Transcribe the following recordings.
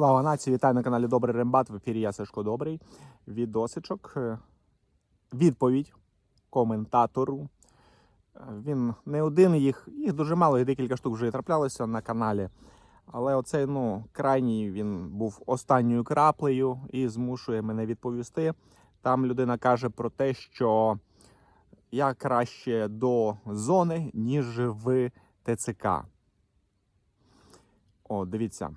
Слава нації! Вітаю на каналі Добрий Рембат. В ефірі я Сашко Добрий. Відосичок. е, Відповідь коментатору. Е, Він не один їх, їх дуже мало, їх декілька штук вже траплялося на каналі. Але оцей ну, крайній він був останньою краплею і змушує мене відповісти. Там людина каже про те, що я краще до зони, ніж в ТЦК. О, дивіться.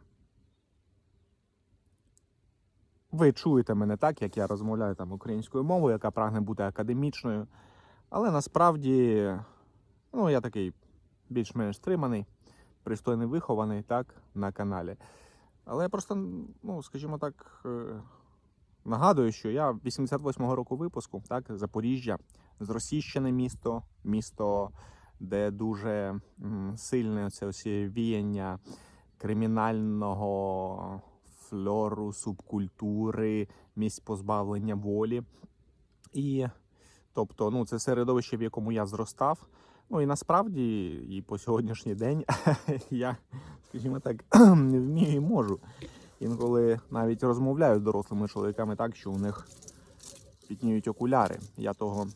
Ви чуєте мене так, як я розмовляю там українською мовою, яка прагне бути академічною. Але насправді, ну, я такий більш-менш стриманий, пристойний вихований так, на каналі. Але я просто, ну, скажімо так, е, нагадую, що я 88-го року випуску, так, Запоріжжя, зросійщене місто, місто, де дуже м, сильне це всі віяння кримінального флору, субкультури, місць позбавлення волі. І тобто, ну, це середовище, в якому я зростав. Ну і насправді, і по сьогоднішній день я, скажімо так, не вмію і можу. Інколи навіть розмовляю з дорослими чоловіками так, що у них пітніють окуляри. Я того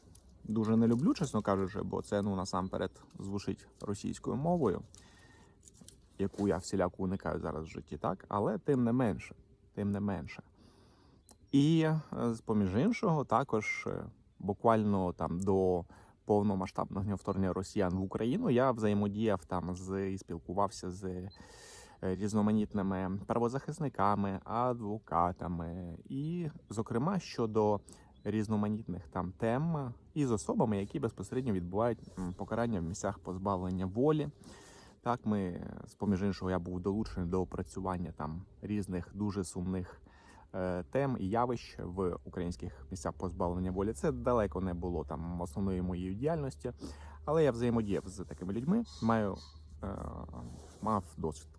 дуже не люблю, чесно кажучи, бо це ну насамперед звучить російською мовою, яку я всіляко уникаю зараз в житті, так? Але тим не менше, тим не менше. І е, поміж іншого, також е, буквально там до повномасштабного вторгнення росіян в Україну я взаємодіяв там з і спілкувався з е, різноманітними правозахисниками, адвокатами, і, зокрема, щодо різноманітних там тем і з особами, які безпосередньо відбувають покарання в місцях позбавлення волі. Так, ми з поміж іншого я був долучений до опрацювання там різних дуже сумних е, тем і явищ в українських місцях позбавлення волі. Це далеко не було там основною моєю діяльності, але я взаємодіяв з такими людьми, маю е, мав досвід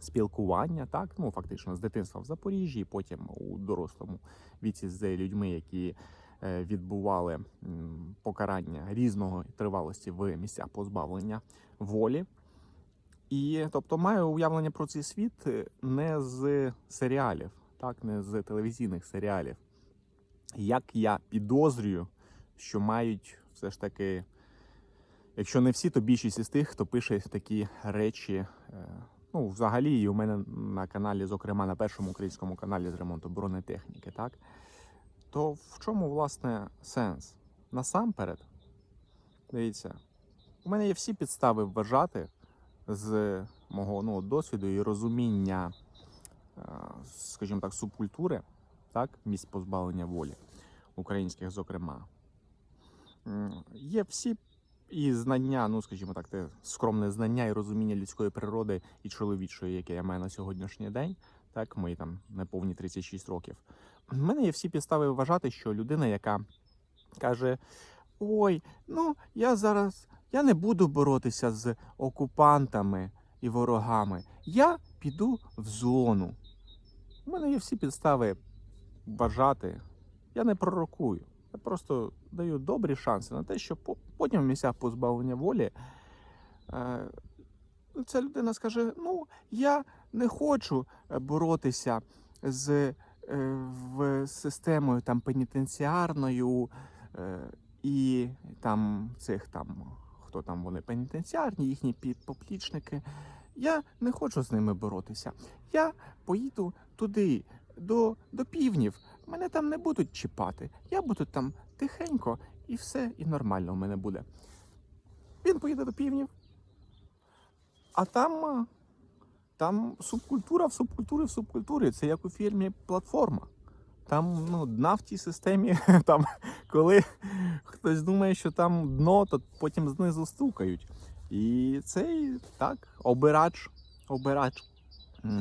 спілкування, так ну фактично з дитинства в Запоріжжі, потім у дорослому віці з людьми, які е, відбували покарання різного тривалості в місцях позбавлення волі. І тобто маю уявлення про цей світ е, не з серіалів, так, не з телевізійних серіалів. Як я підозрюю, що мають все ж таки, якщо не всі, то більшість із тих, хто пише такі речі. е, Ну, взагалі, і у мене на каналі, зокрема на першому українському каналі з ремонту бронетехніки, так? То в чому, власне, сенс? Насамперед, дивіться, у мене є всі підстави вважати з мого ну, досвіду і розуміння, е, скажімо так, субкультури, так, місць позбавлення волі українських, зокрема. Є всі і знання, ну скажімо так, те скромне знання і розуміння людської природи і чоловічої, яке я маю на сьогоднішній день, так, мої там неповні 36 років. У мене є всі підстави вважати, що людина, яка каже: Ой, ну я зараз я не буду боротися з окупантами і ворогами. Я піду в зону. У мене є всі підстави вважати. Я не пророкую. Я просто даю добрі шанси на те, що потім в місцях позбавлення волі е, ця людина скаже: Ну, я не хочу е, боротися з е, в системою там пенітенціарною і там цих там, хто там вони пенітенціарні, їхні поплічники. Я не хочу з ними боротися. Я поїду туди, до, до півнів. Мене там не будуть чіпати. Я буду там тихенько і все, і нормально в мене буде. Він поїде до півнів. А там, там субкультура в субкультурі в субкультурі. Це як у фільмі Платформа. Там ну, дна в тій системі, там, коли хтось думає, що там дно, то потім знизу стукають. І цей так, обирач, обирач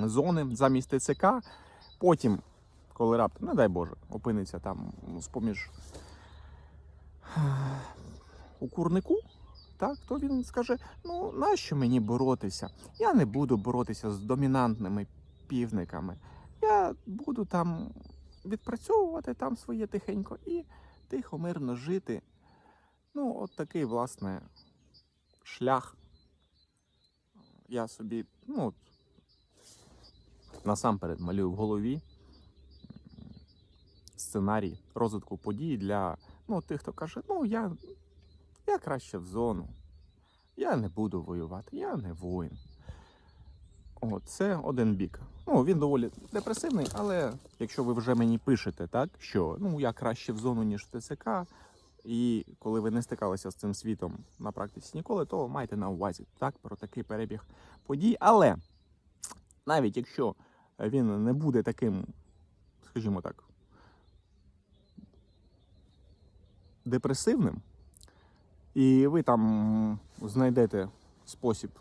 зони замість ТЦК. Потім, коли раптом, не дай Боже, опиниться там ну, з-поміж у курнику, так, то він скаже: ну, нащо мені боротися? Я не буду боротися з домінантними півниками. Я буду там відпрацьовувати там своє тихенько і тихо, мирно жити. Ну, от такий, власне, шлях. Я собі, ну, от, насамперед малюю в голові сценарій розвитку подій для ну, тих, хто каже, ну я, я краще в зону, я не буду воювати, я не воїн. О, це один бік. Ну, він доволі депресивний, але якщо ви вже мені пишете, так, що ну я краще в зону, ніж в ТЦК, і коли ви не стикалися з цим світом на практиці ніколи, то майте на увазі так, про такий перебіг подій. Але навіть якщо він не буде таким, скажімо так, депресивним, і ви там знайдете спосіб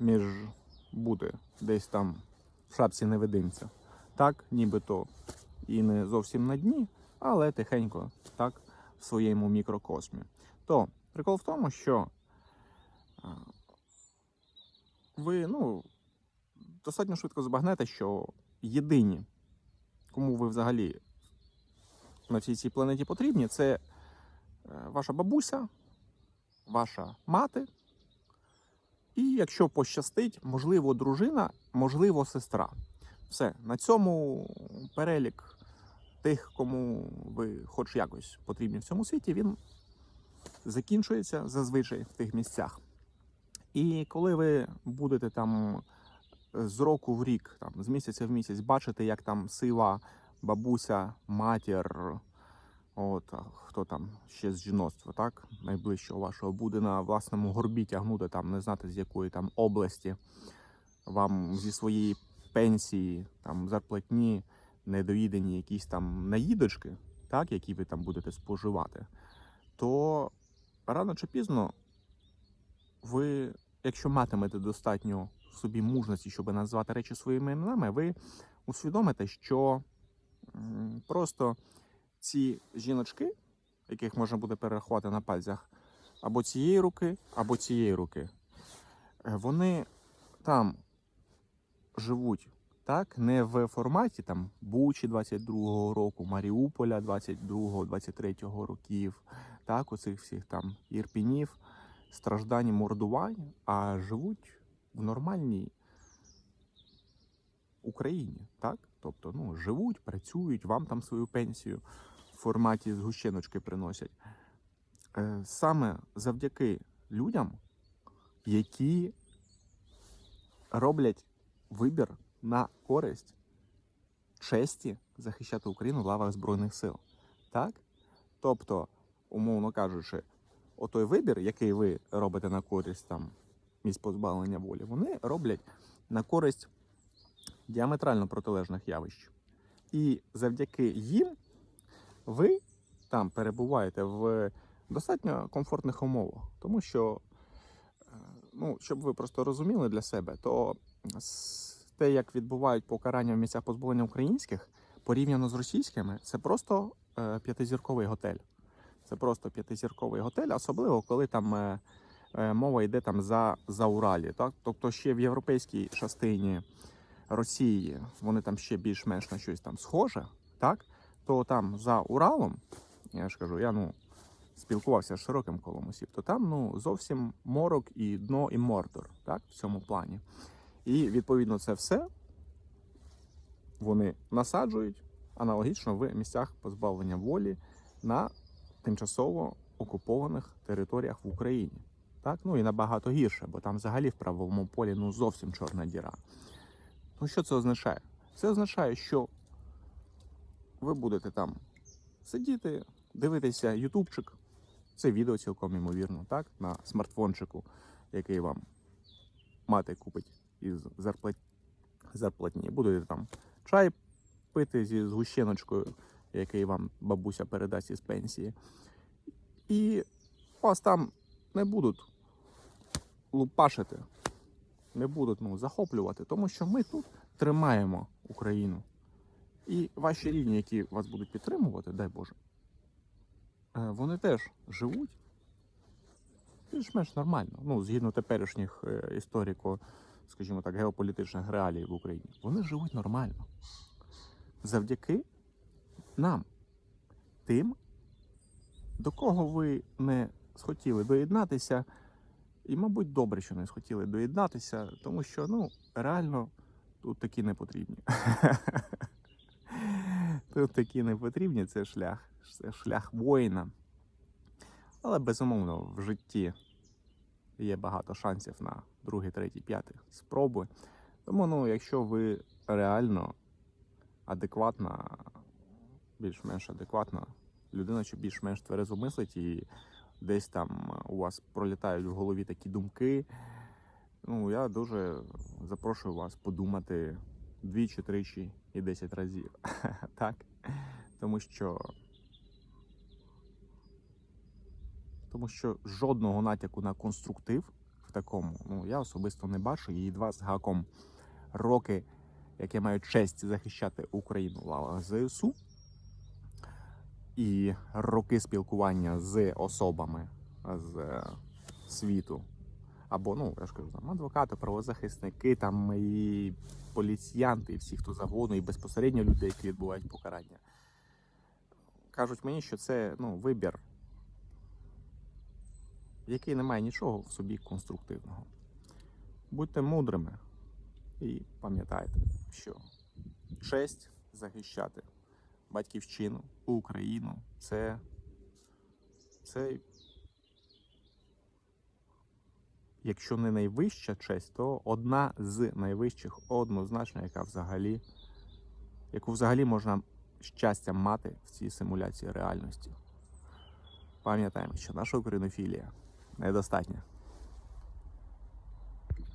між бути десь там в шапці невидимця, так, нібито і не зовсім на дні, але тихенько, так, в своєму мікрокосмі. То прикол в тому, що ви ну, достатньо швидко збагнете, що єдині, кому ви взагалі на всій цій планеті потрібні, це е, ваша бабуся, ваша мати. І якщо пощастить, можливо, дружина, можливо, сестра. Все, на цьому перелік тих, кому ви хоч якось потрібні в цьому світі, він закінчується зазвичай в тих місцях. І коли ви будете там з року в рік, там, з місяця в місяць, бачити, як там сива, бабуся, матір, от, хто там ще з жіноцтва, так, найближчого вашого буде на власному горбі тягнути, там, не знати з якої там області, вам зі своєї пенсії, там, зарплатні, недоїдені якісь там наїдочки, так, які ви там будете споживати, то рано чи пізно ви, якщо матимете достатньо в собі мужності, щоб назвати речі своїми іменами, ви усвідомите, що просто ці жіночки, яких можна буде перерахувати на пальцях, або цієї руки, або цієї руки, е, вони там живуть так, не в форматі там Бучі 22-го року, Маріуполя 22-го, 23-го років, так, оцих всіх там ірпінів, страждань, мордувань, а живуть в нормальній Україні, так? Тобто, ну, живуть, працюють, вам там свою пенсію в форматі згущеночки приносять. Е, Саме завдяки людям, які роблять вибір на користь честі захищати Україну в лавах Збройних сил. Так? Тобто, умовно кажучи, отой вибір, який ви робите на користь там місць позбавлення волі, вони роблять на користь діаметрально протилежних явищ. І завдяки їм ви там перебуваєте в достатньо комфортних умовах. Тому що, е, ну, щоб ви просто розуміли для себе, то те, як відбувають покарання в місцях позбавлення українських, порівняно з російськими, це просто е, п'ятизірковий готель. Це просто п'ятизірковий готель, особливо коли там е, е, мова йде там за, за Уралі. Так? Тобто ще в європейській частині Росії вони там ще більш-менш на щось там схоже, так? то там за Уралом, я ж кажу, я ну, спілкувався з широким колом осіб, то там ну, зовсім морок і дно, і мордор так? в цьому плані. І відповідно це все вони насаджують аналогічно в місцях позбавлення волі на тимчасово окупованих територіях в Україні. Так? Ну і набагато гірше, бо там взагалі в правовому полі ну, зовсім чорна діра. Ну що це означає? Це означає, що ви будете там сидіти, дивитися ютубчик, це відео цілком ймовірно, так? На смартфончику, який вам мати купить із зарплат... зарплатні. Будете там чай пити зі згущеночкою, який вам бабуся передасть із пенсії. І вас там не будуть лупашити, не будуть ну, захоплювати, тому що ми тут тримаємо Україну. І ваші рідні, які вас будуть підтримувати, дай Боже, е, вони теж живуть більш-менш нормально. Ну, згідно теперішніх е, історико, скажімо так, геополітичних реалій в Україні. Вони живуть нормально. Завдяки нам, тим, до кого ви не схотіли доєднатися, і, мабуть, добре, що не схотіли доєднатися, тому що ну, реально тут такі не потрібні. Тут такі не потрібні, це шлях. Це шлях воїна. Але безумовно в житті є багато шансів на другий, третій, п'ятий спроби. Тому, ну, якщо ви реально адекватна, більш-менш адекватна людина, чи більш-менш тверезо мислить, і десь там у вас пролітають в голові такі думки, ну, я дуже запрошую вас подумати двічі, тричі і десять разів. так? Тому що. Тому що жодного натяку на конструктив в такому, ну я особисто не бачу. І два з гаком роки, як я маю честь захищати Україну в лавах ЗСУ, і роки спілкування з особами з е, світу. Або, ну, я ж кажу, там адвокати, правозахисники, там і поліціянти, і всі, хто завгодно, і безпосередньо люди, які відбувають покарання. Кажуть мені, що це ну, вибір, який не має нічого в собі конструктивного. Будьте мудрими і пам'ятайте, що честь захищати батьківщину, Україну це, це якщо не найвища честь, то одна з найвищих однозначно, яка взагалі, яку взагалі можна щастя мати в цій симуляції реальності. Пам'ятаємо, що наша українофілія недостатня.